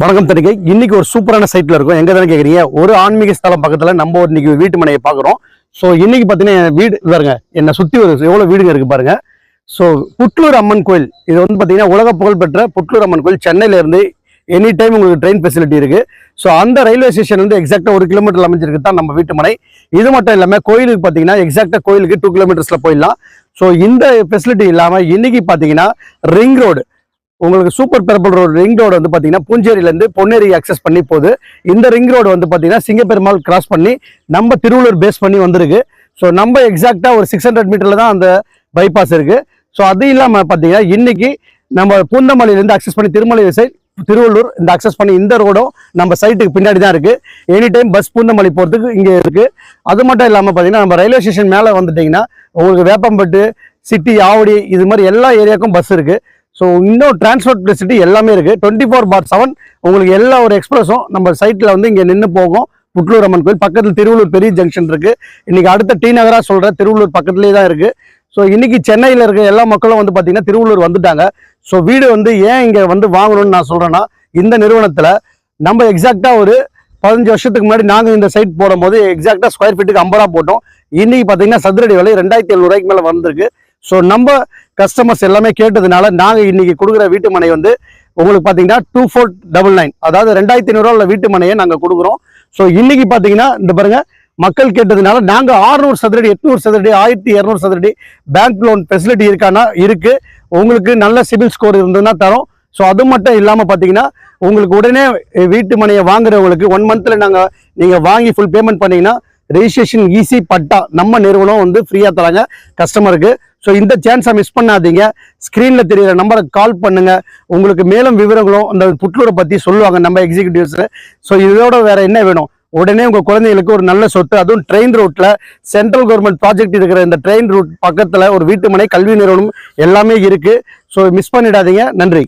வணக்கம் தனிகை இன்னைக்கு ஒரு சூப்பரான சைட்ல இருக்கும். எங்க தானே கேக்குறீங்க? ஒரு ஆன்மீக ஸ்தலம் பக்கத்துல நம்ம ஒரு இன்னைக்கு வீட்டு மனையை பாக்குறோம் ஸோ இன்னைக்கு பாத்தீங்கன்னா என் வீடு பாருங்க என்னை சுத்தி ஒரு எவ்வளவு வீடுங்க இருக்கு பாருங்க. ஸோ புட்லூர் அம்மன் கோயில். இது வந்து பாத்தீங்கன்னா உலக புகழ்பெற்ற புட்லூர் அம்மன் கோயில். சென்னையில இருந்து எனி டைம் உங்களுக்கு ட்ரெயின் ஃபெசிலிட்டி இருக்கு. ஸோ அந்த ரயில்வே ஸ்டேஷன் வந்து எக்ஸாக்டா ஒரு கிலோமீட்டர் அமைஞ்சிருக்கு தான் நம்ம வீட்டு மனை. இது மட்டும் இல்லாம கோயிலுக்கு பாத்தீங்கன்னா எக்ஸாக்டா கோயிலுக்கு டூ கிலோமீட்டர்ஸ்ல போயிடலாம். ஸோ இந்த ஃபெசிலிட்டி இல்லாம இன்னைக்கு பாத்தீங்கன்னா ரிங் ரோடு உங்களுக்கு சூப்பர் பெரம்பல் ரோடு ரிங் ரோடு வந்து பார்த்தீங்கன்னா பூஞ்சேரியிலேருந்து பொன்னேரி அக்சஸ் பண்ணி போகுது. இந்த ரிங் ரோடு வந்து பார்த்தீங்கன்னா சிங்கப்பெருமாள் கிராஸ் பண்ணி நம்ம திருவள்ளூர் பேஸ் பண்ணி வந்திருக்கு. ஸோ நம்ம எக்ஸாக்டாக ஒரு சிக்ஸ் ஹண்ட்ரட் மீட்டரில் தான் அந்த பைபாஸ் இருக்குது ஸோ அது இல்லாமல் பார்த்தீங்கன்னா இன்னைக்கு நம்ம பூந்தமல்லியிலேருந்து அக்சஸ் பண்ணி திருமலை சைட் திருவள்ளூர் இந்த அக்சஸ் பண்ணி இந்த ரோடும் நம்ம சைட்டுக்கு பின்னாடி தான் இருக்குது எனி டைம் பஸ் பூந்தமல்லி போகிறதுக்கு இங்கே இருக்குது அது மட்டும் இல்லாமல் பார்த்தீங்கன்னா நம்ம ரயில்வே ஸ்டேஷன் மேலே வந்துட்டிங்கன்னா உங்களுக்கு வேப்பம்பட்டு சிட்டி ஆவடி இது மாதிரி எல்லா ஏரியாவுக்கும் பஸ் இருக்குது ஸோ இன்னும் டிரான்ஸ்போர்ட் ஃபெசிலிட்டி எல்லாமே இருக்குது டுவெண்ட்டி ஃபோர் பார் செவன் உங்களுக்கு எல்லா ஒரு எக்ஸ்பிரஸும் நம்ம சைட்டில் வந்து இங்கே நின்று போகும். புட்லூர் அம்மன் கோயில் பக்கத்தில் திருவள்ளூர் பெரிய ஜங்ஷன் இருக்குது இன்றைக்கி அடுத்த டி நகராக சொல்கிற திருவள்ளூர் பக்கத்துலேயே தான் இருக்குது ஸோ இன்றைக்கி சென்னையில் இருக்கிற எல்லா மக்களும் வந்து பார்த்தீங்கன்னா திருவள்ளூர் வந்துட்டாங்க. ஸோ வீடு வந்து ஏன் இங்கே வந்து வாங்கணும்னு நான் சொல்கிறேன்னா இந்த நிறுவனத்தில் நம்ம எக்ஸாக்டாக ஒரு பதினஞ்சு வருஷத்துக்கு முன்னாடி நாங்கள் இந்த சைட் போடும்போது எக்ஸாக்டாக ஸ்கொயர் ஃபீட்டுக்கு ஐம்பது ரூபா போட்டோம். இன்றைக்கி பார்த்தீங்கன்னா சதுரடி விலை ரெண்டாயிரத்தி எழுநூறுவாய்க்கு மேலே வந்திருக்கு. ஸோ நம்ம கஸ்டமர்ஸ் எல்லாமே கேட்டதுனால நாங்கள் இன்றைக்கி கொடுக்குற வீட்டு மனை வந்து உங்களுக்கு பார்த்தீங்கன்னா டூ ஃபோர் டபுள் நைன் அதாவது ரெண்டாயிரத்தி ஐநூறுவா வீட்டு மனையை நாங்கள் கொடுக்குறோம். ஸோ இன்றைக்கி பார்த்தீங்கன்னா இந்த பாருங்கள் மக்கள் கேட்டதுனால நாங்கள் 600 சதுரடி எட்நூறு சதுரடி ஆயிரத்தி இரநூறு சதுரடி பேங்க் லோன் ஃபெசிலிட்டி இருக்கானா இருக்குது உங்களுக்கு நல்ல சிபில் ஸ்கோர் இருந்ததுன்னா தரோம். ஸோ அது மட்டும் இல்லாமல் பார்த்தீங்கன்னா உங்களுக்கு உடனே வீட்டு மனையை வாங்குறவங்களுக்கு ஒன் மந்த்தில் நாங்கள் நீங்கள் வாங்கி ஃபுல் பேமெண்ட் பண்ணிங்கன்னா ரெஜிஸ்ட்ரேஷன் ஈஸி பட்டா நம்ம நிறுவனம் வந்து ஃப்ரீயாக தராங்க கஸ்டமருக்கு ஸோ இந்த சான்ஸை மிஸ் பண்ணாதீங்க. ஸ்க்ரீனில் தெரியிற நம்பருக்கு கால் பண்ணுங்கள் உங்களுக்கு மேலும் விவரங்களும் அந்த புட்லூரை பற்றி சொல்லுவாங்க நம்ம எக்ஸிக்யூட்டிவ்ஸில் ஸோ இதோட வேறு என்ன வேணும்? உடனே உங்கள் குழந்தைங்களுக்கு ஒரு நல்ல சொத்து. அதுவும் ட்ரெயின் ரூட்டில் சென்ட்ரல் கவர்மெண்ட் ப்ராஜெக்ட் இருக்கிற இந்த ட்ரெயின் ரூட் பக்கத்தில் ஒரு வீட்டுமனை கல்வி நிறுவனம் எல்லாமே இருக்குது ஸோ மிஸ் பண்ணிடாதீங்க. நன்றி.